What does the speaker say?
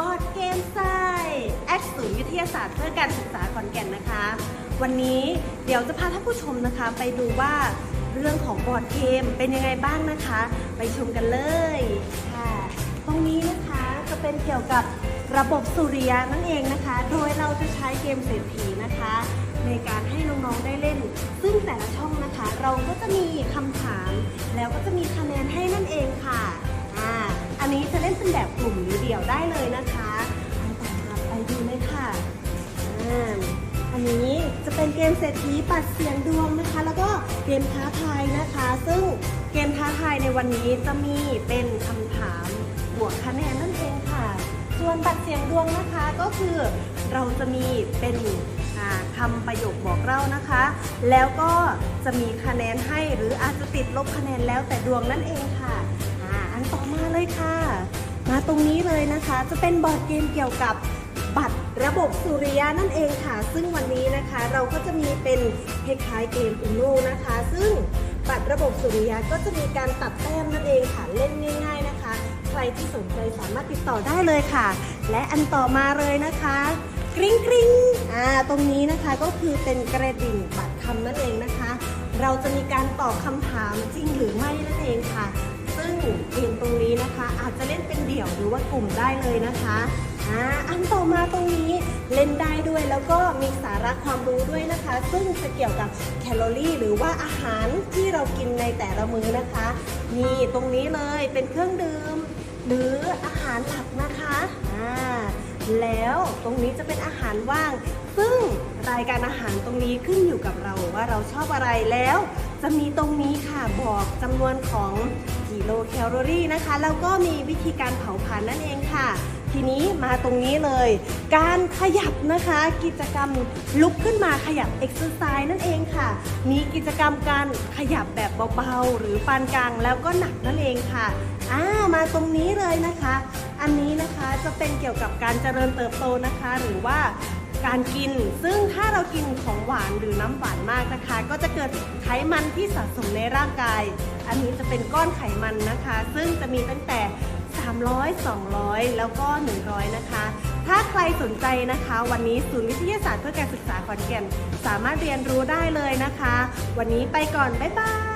บทยาศาสตร์เพื่อการศึกษาขอนแก่นนะคะ วันนี้เดี๋ยวจะพาท่านผู้ชมนะคะ ไปดูว่าเรื่องของบอร์ดเกมเป็นยังไงบ้างนะคะ ไปชมกันเลยค่ะ ตรงนี้นะคะจะเป็นเกี่ยวกับระบบสุริยะนั่นเองนะคะ โดยเราจะใช้เกมเศรษฐีนะคะ ในการให้น้องๆได้เล่น ซึ่งแต่ละช่องนะคะ เราก็จะมีคำถาม แล้วก็จะมีคะแนนให้ เกมเศรษฐีปัดเสียงดวงนะคะ แล้วก็เกมท้าทายนะคะ ซึ่งเกมท้าทายในวันนี้จะมีเป็นคำถามบวกคะแนนนั่นเองค่ะ ส่วนบัตรเสียงดวงนะคะก็คือเราจะมีเป็นอ่าคำประโยคบอกเล่านะคะ แล้วก็จะมีคะแนนให้หรืออาจจะติดลบคะแนนแล้วแต่ดวงนั่นเองค่ะอันต่อมาเลยค่ะ มาตรงนี้เลยนะคะ จะเป็นบอร์ดเกมเกี่ยวกับบัตร ระบบสุริยะนั่นเองค่ะ ซึ่งวันนี้นะคะเราก็จะมีเป็นคล้ายๆเกมอุโนนะคะ ซึ่งบัตรระบบสุริยะก็จะมีการตัดแต้มนั่นเองค่ะเล่นง่าย ๆนะคะ ใครที่สนใจสามารถติดต่อได้เลยค่ะ และอันต่อมาเลยนะคะกริ๊งกริ๊งอ่าตรงนี้นะคะก็คือเป็นกระดิ่งบัตรคำนั่นเองนะคะ เราจะมีการตอบคำถามจริงหรือไม่นั่นเองค่ะ ซึ่งเกมตรงนี้นะคะ อาจจะเล่นเป็นเดี่ยวหรือว่ากลุ่มได้เลยนะคะอ่าอันต่อมาตรงนี้เล่นได้ด้วยแล้วก็มีสาระความรู้ด้วยนะคะ ซึ่งจะเกี่ยวกับแคลอรี่ หรือว่าอาหารที่เรากินในแต่ละมื้อนะคะนี่ตรงนี้เลยเป็นเครื่องดื่มหรืออาหารหลักนะคะอ่าแล้วตรงนี้จะเป็นอาหารว่าง ซึ่ง รายการอาหารตรงนี้ขึ้นอยู่กับเราว่าเราชอบอะไรแล้ว จะมีตรงนี้ค่ะบอกจำนวนของกิโลแคลอรี่นะคะแล้วก็มีวิธีการเผาผลาญนั่นเองค่ะ ทีนี้มาตรงนี้เลย การขยับนะคะ กิจกรรมลุกขึ้นมาขยับเอ็กซ์ไซส์นั่นเองค่ะ มีกิจกรรมการขยับแบบเบาๆ หรือปานกลางแล้วก็หนักนั่นเองค่ะอ่ามาตรงนี้เลยนะคะ อันนี้นะคะจะเป็นเกี่ยวกับการเจริญเติบโตนะคะ หรือว่า การกิน ซึ่งถ้าเรากินของหวานหรือน้ำหวานมากนะคะ ก็จะเกิดไขมันที่สะสมในร่างกาย อันนี้จะเป็นก้อนไขมันนะคะ ซึ่งจะมีตั้งแต่ 300 200 แล้วก็ 100 นะคะ ถ้าใครสนใจนะคะ วันนี้ศูนย์วิทยาศาสตร์เพื่อการศึกษาขอนแก่นสามารถเรียนรู้ได้เลยนะคะ วันนี้ไปก่อน บ๊ายบาย